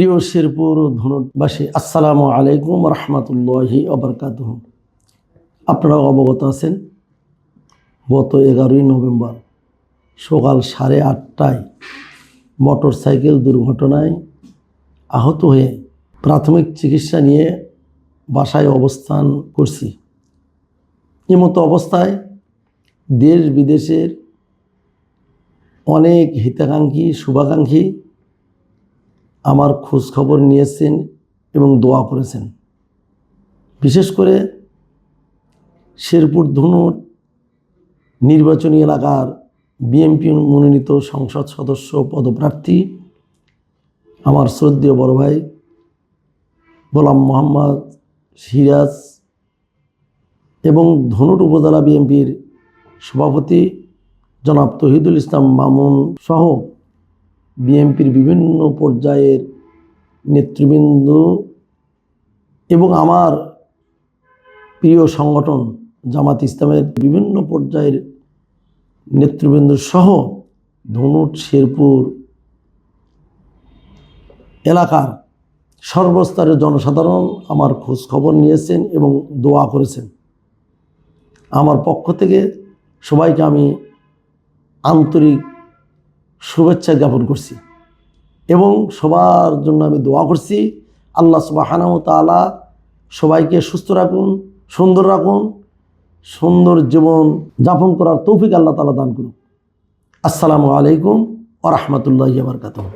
প্রিয় শেরপুর ধনুবাসী আসসালামু আলাইকুম রহমতুল্লাহি অবরকাত আপনারা অবগত আছেন, গত এগারোই নভেম্বর সকাল সাড়ে আটটায় মোটর সাইকেল দুর্ঘটনায় আহত হয়ে প্রাথমিক চিকিৎসা নিয়ে বাসায় অবস্থান করছি। এমতো অবস্থায় দেশ বিদেশের অনেক হিতাকাঙ্ক্ষী, শুভাকাঙ্ক্ষী আমার খোঁজ খবর নিয়েছেন এবং দোয়া করেছেন। বিশেষ করে শেরপুর ধনুর নির্বাচনী এলাকার বিএনপি মনোনীত সংসদ সদস্য পদপ্রার্থী আমার শ্রদ্ধেয় বড় ভাই গোলাম মোহাম্মদ সিরাজ এবং ধনুট উপজেলা বিএনপির সভাপতি জনাব তহিদুল ইসলাম মামুন সহ বিএনপির বিভিন্ন পর্যায়ের নেতৃবৃন্দ এবং আমার প্রিয় সংগঠন জামাত ইসলামের বিভিন্ন পর্যায়ের নেতৃবৃন্দ সহ ধনুট শেরপুর এলাকার সর্বস্তরের জনসাধারণ আমার খোঁজ খবর নিয়েছেন এবং দোয়া করেছেন। আমার পক্ষ থেকে সবাইকে আমি আন্তরিক শুভেচ্ছা জ্ঞাপন করছি। এবং সবার জন্য আমি দোয়া করছি, আল্লাহ সুবাহানা তালা সবাইকে সুস্থ রাখুন, সুন্দর রাখুন, সুন্দর জীবন যাপন করার তৌফিক আল্লাহ তালা দান করুন আসসালামু আলাইকুম ওরহমতুল্লাহ বারকাতুহ।